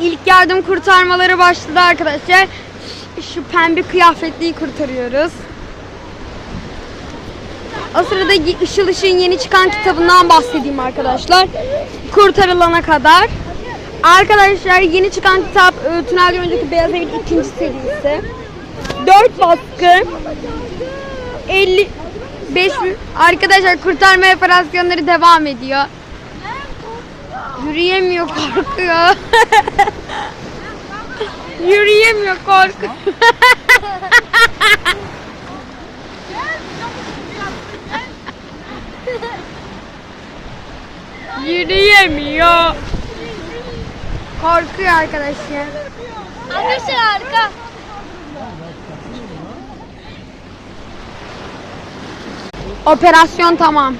İlk yardım kurtarmaları başladı arkadaşlar. Şu pembe kıyafetliyi kurtarıyoruz. O sırada Işıl Işık'ın yeni çıkan kitabından bahsedeyim arkadaşlar. Kurtarılana kadar. Arkadaşlar yeni çıkan kitap e, Tünelden Önceki Beyaz Evin ikinci serisi. 4 baskı. 50 5 Arkadaşlar kurtarma operasyonları devam ediyor. Yürüyemiyor korkuyor. Yürüyemiyor korkuyor. Yürüyemiyor. Korkuyor arkadaşlar. Arkadaşlar harika. Operasyon tamam.